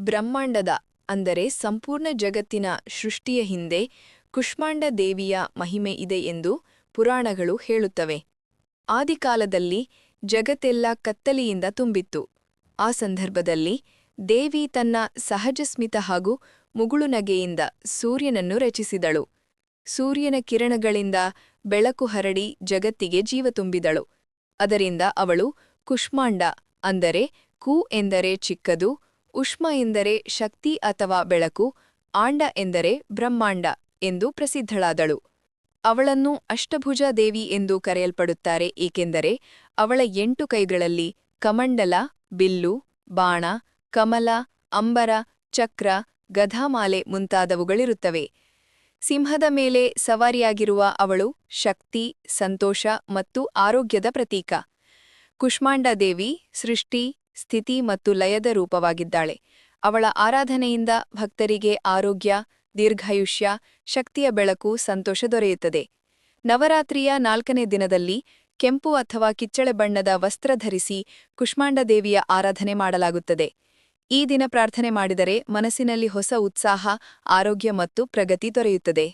ಬ್ರಹ್ಮಾಂಡದ, ಅಂದರೆ ಸಂಪೂರ್ಣ ಜಗತ್ತಿನ ಸೃಷ್ಟಿಯ ಹಿಂದೆ ಕುಷ್ಮಾಂಡ ದೇವಿಯ ಮಹಿಮೆ ಇದೆ ಎಂದು ಪುರಾಣಗಳು ಹೇಳುತ್ತವೆ. ಆದಿಕಾಲದಲ್ಲಿ ಜಗತ್ತೆಲ್ಲ ಕತ್ತಲೆಯಿಂದ ತುಂಬಿತ್ತು. ಆ ಸಂದರ್ಭದಲ್ಲಿ ದೇವಿ ತನ್ನ ಸಹಜಸ್ಮಿತ ಹಾಗೂ ಮುಗುಳುನಗೆಯಿಂದ ಸೂರ್ಯನನ್ನು ರಚಿಸಿದಳು. ಸೂರ್ಯನ ಕಿರಣಗಳಿಂದ ಬೆಳಕು ಹರಡಿ ಜಗತ್ತಿಗೆ ಜೀವ ತುಂಬಿದಳು. ಅದರಿಂದ ಅವಳು ಕುಷ್ಮಾಂಡ, ಅಂದರೆ ಕೂ ಎಂದರೆ ಚಿಕ್ಕದು ಉಷ್ಮ ಎಂದರೆ ಶಕ್ತಿ ಅಥವಾ ಬೆಳಕು, ಆಂಡ ಎಂದರೆ ಬ್ರಹ್ಮಾಂಡ ಎಂದು ಪ್ರಸಿದ್ಧಳಾದಳು. ಅವಳನ್ನು ಅಷ್ಟಭುಜ ದೇವಿ ಎಂದು ಕರೆಯಲ್ಪಡುತ್ತಾರೆ, ಏಕೆಂದರೆ ಅವಳ ಎಂಟು ಕೈಗಳಲ್ಲಿ ಕಮಂಡಲ, ಬಿಲ್ಲು, ಬಾಣ, ಕಮಲ, ಅಂಬರ, ಚಕ್ರ, ಗಧಾಮಾಲೆ ಮುಂತಾದವುಗಳಿರುತ್ತವೆ. ಸಿಂಹದ ಮೇಲೆ ಸವಾರಿಯಾಗಿರುವ ಅವಳು ಶಕ್ತಿ, ಸಂತೋಷ ಮತ್ತು ಆರೋಗ್ಯದ ಪ್ರತೀಕ. ಕುಷ್ಮಾಂಡ ದೇವಿ, ಸೃಷ್ಟಿ ಸ್ಥಿತಿ ಮತ್ತು ಲಯದ ರೂಪವಾಗಿದ್ದಾಳೆ. ಅವಳ ಆರಾಧನೆಯಿಂದ ಭಕ್ತರಿಗೆ ಆರೋಗ್ಯ, ದೀರ್ಘಾಯುಷ್ಯ, ಶಕ್ತಿಯ ಬೆಳಕು ಸಂತೋಷ ದೊರೆಯುತ್ತದೆ. ನವರಾತ್ರಿಯ ನಾಲ್ಕನೇ ದಿನದಲ್ಲಿ ಕೆಂಪು ಅಥವಾ ಕಿಚ್ಚಳೆ ಬಣ್ಣದ ವಸ್ತ್ರ ಧರಿಸಿ ಕುಷ್ಮಾಂಡದೇವಿಯ ಆರಾಧನೆ ಮಾಡಲಾಗುತ್ತದೆ. ಈ ದಿನ ಪ್ರಾರ್ಥನೆ ಮಾಡಿದರೆ ಮನಸ್ಸಿನಲ್ಲಿ ಹೊಸ ಉತ್ಸಾಹ, ಆರೋಗ್ಯ ಮತ್ತು ಪ್ರಗತಿ ದೊರೆಯುತ್ತದೆ.